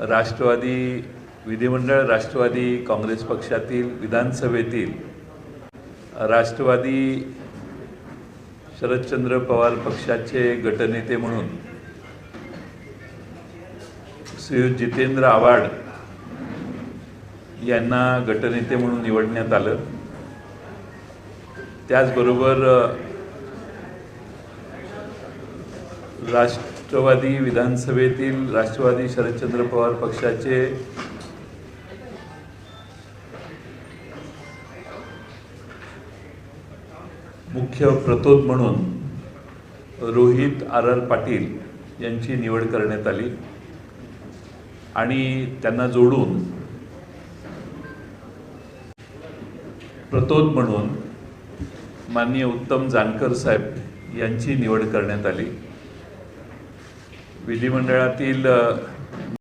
राष्ट्रवादी विधिमंडळ राष्ट्रवादी काँग्रेस पक्षातील विधानसभेतील राष्ट्रवादी शरदचंद्र पवार पक्षाचे गटनेते म्हणून श्री जितेंद्र आव्हाड यांना गटनेते म्हणून निवडण्यात आलं. त्याचबरोबर राष्ट्र राष्ट्रवादी विधानसभेतील राष्ट्रवादी शरदचंद्र पवार पक्षाचे मुख्य प्रतोद म्हणून रोहित आर आर पाटील यांची निवड करण्यात आली. आणि त्यांना जोडून प्रतोद म्हणून माननीय उत्तम जानकर साहेब यांची निवड करण्यात आली. विधिमंडळातील